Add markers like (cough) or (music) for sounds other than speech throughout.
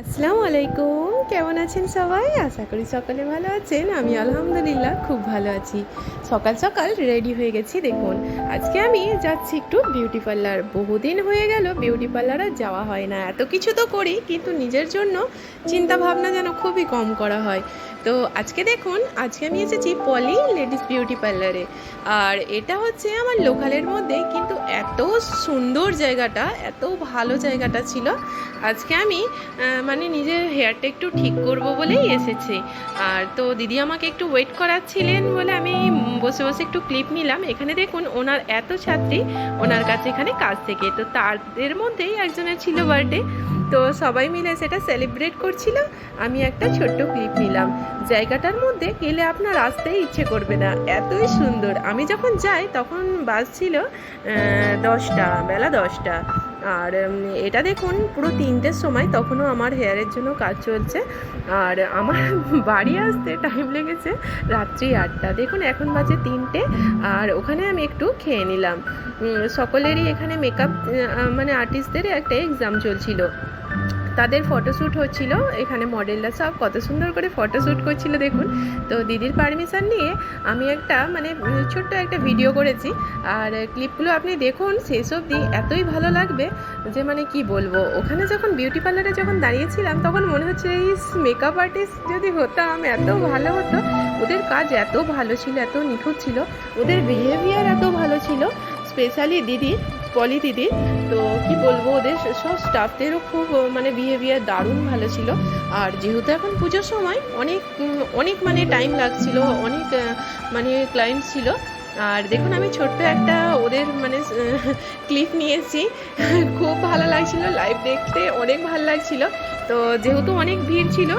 আসসালামু আলাইকুম। কেমন আছেন সবাই? আশা করি সকালে ভালো আছেন। আমি আলহামদুলিল্লাহ খুব ভালো আছি। সকাল সকাল রেডি হয়ে গেছি, দেখুন। আজকে আমি যাচ্ছি একটু বিউটি পার্লার বহুদিন হয়ে গেল বিউটি পার্লারে যাওয়া হয় না। এত কিছু তো করি, কিন্তু নিজের জন্য চিন্তা ভাবনা যেন খুবই কম করা হয়। তো আজকে দেখুন, আজকে আমি এসেছি পলি লেডিস বিউটি পার্লারে। আর এটা হচ্ছে আমার লোকালের মধ্যে কিন্তু এত সুন্দর জায়গাটা, এত ভালো জায়গাটা ছিল। আজকে আমি মানে নিজের হেয়ারটা একটু ঠিক করব বলেই এসেছি। আর তো দিদি আমাকে একটু ওয়েট করাচ্ছিলেন বলে আমি বসে বসে একটু ক্লিপ নিলাম। এখানে দেখুন, ওনার এত ছাত্রী, ওনার কাছে এখানে কাজ থেকে। তো তাদের মধ্যেই একজনের ছিল বার্থডে তো সবাই মিলে সেটা সেলিব্রেট করছিল। আমি একটা ছোট্ট ক্লিপ নিলাম। জায়গাটার মধ্যে গেলে আপনার আসতেই ইচ্ছে করবে না। এতই সুন্দর। আমি যখন যাই, তখন বাস ছিল দশটা, বেলা দশটা। আর এটা দেখুন, পুরো তিনটের সময় তখনও আমার হেয়ারের জন্য কাজ চলছে। আর আমার (laughs) বাড়ি আসতে টাইম লেগেছে রাত্রি আটটা। দেখুন, এখন বাজে তিনটে। আর ওখানে আমি একটু খেয়ে নিলাম। সকলেরই এখানে মেকআপ মানে আর্টিস্টদের একটা এক্সাম চলছিল। তাদের ফটোশ্যুট হচ্ছিল, এখানে মডেলরা সব কত সুন্দর করে ফটোশ্যুট করছিল দেখুন। তো দিদির পারমিশন নিয়ে আমি একটা মানে ছোট্ট একটা ভিডিও করেছি, আর ক্লিপগুলো আপনি দেখুন, শেষ অবধি এতই ভালো লাগবে যে মানে কি বলব। ওখানে যখন বিউটি পার্লারে যখন দাঁড়িয়েছিলাম, তখন মনে হচ্ছে এই মেকআপ আর্টিস্ট যদি হতাম, এত ভালো হতো। ওদের কাজ এত ভালো ছিল, এত নিখুঁত ছিল। ওদের বিহেভিয়ার এত ভালো ছিল। স্পেশালি দিদি পলি দিদি, তো কি বলব ওদের, সব স্টাফদেরও খুব মানে বিহেভিয়ার দারুণ ভালো ছিল। আর যেহেতু এখন পুজোর সময় অনেক অনেক মানে টাইম লাগছিল, অনেক মানে ক্লায়েন্ট ছিল। আর দেখুন আমি ছোট্ট একটা ওদের মানে ক্লিপ নিয়েছি। খুব ভালো লাগছিল লাইভ দেখতে অনেক ভালো লাগছিল। তো যেহেতু অনেক ভিড় ছিল,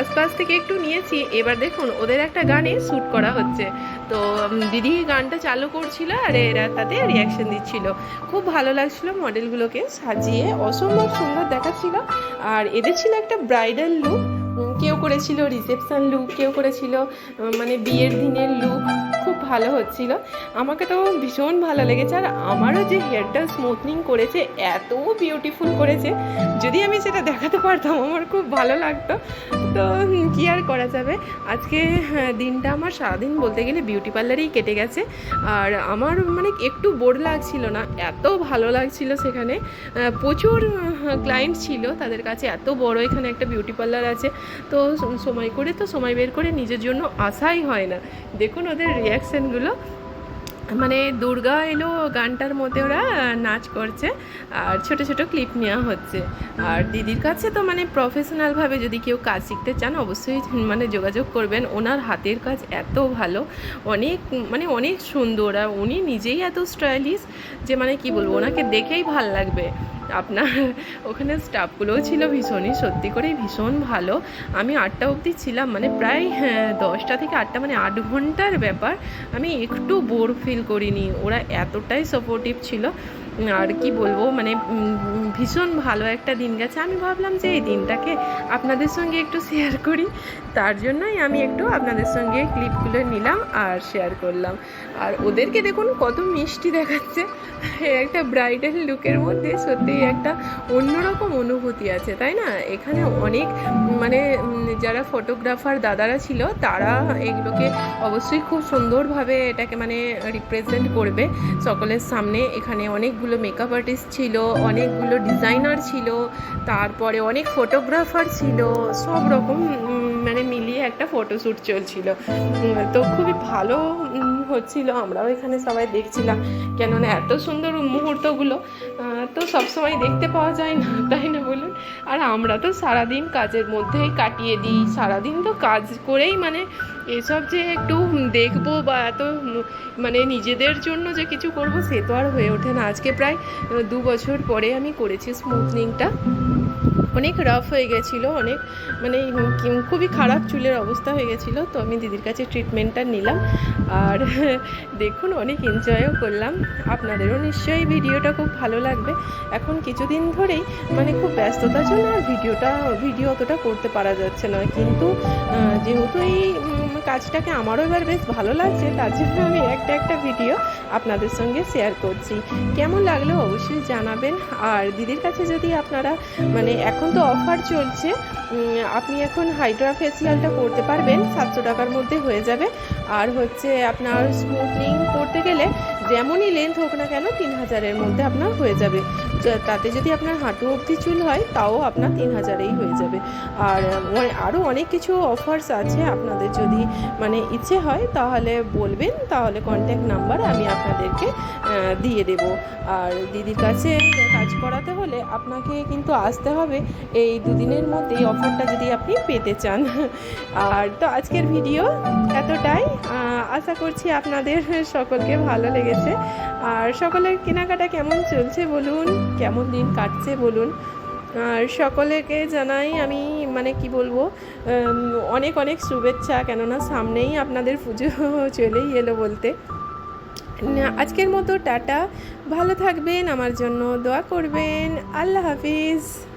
আশপাশ থেকে একটু নিয়েছি, এবার দেখুন ওদের একটা গানে শ্যুট করা হচ্ছে। তো দিদি গানটা চালু করছিল আর এরা তাতে রিয়াকশন দিচ্ছিল। খুব ভালো লাগছিল মডেলগুলোকে সাজিয়ে। অসম্ভব সুন্দর দেখাচ্ছিল। আর এদের ছিল একটা ব্রাইডাল লুক কেউ করেছিল রিসেপশন লুক কেউ করেছিল মানে বিয়ের দিনের লুক ভালো হচ্ছিল। আমাকে তো ভীষণ ভালো লেগেছে। আর আমারও যে হেয়ারটা স্মুথনিং করেছে এত বিউটিফুল করেছে যদি আমি সেটা দেখাতে পারতাম আমার খুব ভালো লাগতো। তো কি আর করা যাবে? আজকে হ্যাঁ, দিনটা আমার সারাদিন বলতে গেলে বিউটি পার্লারেই কেটে গেছে। আর আমার মানে একটু বোর লাগছিল না এত ভালো লাগছিল সেখানে। প্রচুর ক্লায়েন্ট ছিল তাদের কাছে এত বড় এখানে একটা বিউটি পার্লার আছে। তো সময় করে তো সময় বের করে নিজের জন্য আসাই হয় না। দেখুন ওদের রিয়াকশানগুলো মানে দুর্গা এলো গানটার মধ্যে ওরা নাচ করছে, আর ছোট ছোট ক্লিপ নেওয়া হচ্ছে। আর দিদির কাছে তো মানে প্রফেশনালভাবে যদি কেউ কাজ শিখতে চান, অবশ্যই মানে যোগাযোগ করবেন। ওনার হাতের কাজ এত ভালো, অনেক মানে অনেক সুন্দর। আর উনি নিজেই এত স্টাইলিশ যে মানে কি বলব, ওনাকে দেখেই ভালো লাগবে। আপনার ওখানে স্টাফগুলোও ছিল ভীষণই সত্যি করেই ভীষণ ভালো। আমি আটটা অবধি ছিলাম মানে প্রায় হ্যাঁ, দশটা থেকে আটটা মানে আট ঘণ্টার ব্যাপার। আমি একটু বোর ফিল করিনি ওরা এতটাই সাপোর্টিভ ছিল। আর কি বলব মানে ভীষণ ভালো একটা দিন গেছে। আমি ভাবলাম যে এই দিনটাকে আপনাদের সঙ্গে একটু শেয়ার করি। তার জন্যই আমি একটু আপনাদের সঙ্গে ক্লিপগুলো নিলাম আর শেয়ার করলাম। আর ওদেরকে দেখুন, কত মিষ্টি দেখাচ্ছে। একটা ব্রাইডাল লুকের মধ্যে সত্যিই একটা অন্যরকম অনুভূতি আছে, তাই না? এখানে অনেক মানে যারা ফটোগ্রাফার দাদারা ছিল, তারা এগুলোকে অবশ্যই খুব সুন্দরভাবে এটাকে মানে রিপ্রেজেন্ট করবে। সকলের সামনে এখানে অনেকগুলো মেকআপ আর্টিস্ট ছিল, অনেকগুলো ডিজাইনার ছিল, তারপরে অনেক ফটোগ্রাফার ছিল, সব রকম মানে মিলিয়ে একটা ফটোশ্যুট চলছিল। তো খুবই ভালো হচ্ছিল, আমরাও এখানে সবাই দেখছিলাম। কেননা এত সুন্দর মুহূর্তগুলো তো সবসময় দেখতে পাওয়া যায় না, (laughs) তাই না বলুন? আর আমরা তো সারাদিন কাজের মধ্যেই কাটিয়ে দিই, সারাদিন তো কাজ করেই মানে এসব যে একটু দেখব বা এত মানে নিজেদের জন্য যে কিছু করব, সে তো আর হয়ে ওঠে না। আজকে প্রায় দু বছর পরে আমি করেছি স্মুথনিংটা অনেক রাফ হয়ে গেছিল, অনেক মানে খুবই খারাপ চুলের অবস্থা হয়ে গেছিল, তো আমি দিদির কাছে ট্রিটমেন্টটা নিলাম। আর (laughs) দেখুন, অনেক এনজয়ও করলাম। আপনাদেরও নিশ্চয়ই ভিডিওটা খুব ভালো লাগবে। এখন কিছুদিন ধরেই মানে খুব ব্যস্ততার জন্য ভিডিওটা ভিডিও অতটা করতে পারা যাচ্ছে না। কিন্তু যেহেতু এই কাজটাকে আমারও এবার বেশ ভালো লাগছে, তার জন্য আমি একটা একটা ভিডিও আপনাদের সঙ্গে শেয়ার করছি। কেমন লাগল অবশ্যই জানাবেন। আর দিদির কাছে যদি আপনারা মানে এখন তো অফার চলছে আপনি এখন হাইড্রা ফেসিয়ালটা করতে পারবেন, সাতশো টাকার মধ্যে হয়ে যাবে। আর হচ্ছে আপনার স্মুথনিং করতে গেলে যেমনই লেন্থ হোক না কেন, তিন হাজারের মধ্যে আপনার হয়ে যাবে। তাতে যদি আপনার হাঁটু অবধি চুল হয়, তাও আপনার তিন হাজারেই হয়ে যাবে। আর আরও অনেক কিছু অফার্স আছে আপনাদের যদি মানে ইচ্ছে হয়, তাহলে বলবেন, তাহলে কন্ট্যাক্ট নাম্বার আমি আপনাদেরকে দিয়ে দেব। আর দিদির কাছে কাজ করাতে হলে আপনাকে কিন্তু আসতে হবে। এই দুদিনের মধ্যে এই অফারটা যদি আপনি পেতে চান। আর তো আজকের ভিডিও এতটাই। আশা করছি আপনাদের সকলকে ভালো লেগেছে। আর সকলের কেনাকাটা কেমন চলছে বলুন? কেমন দিন কাটছে বলুন। আর সকলেকে জানাই আমি মানে কি বলব অনেক অনেক শুভেচ্ছা, কেননা সামনেই আপনাদের পুজো (laughs) চলেই এলো বলতে। আজকের মতো টাটা। ভালো থাকবেন, আমার জন্য দোয়া করবেন। আল্লাহ হাফিজ।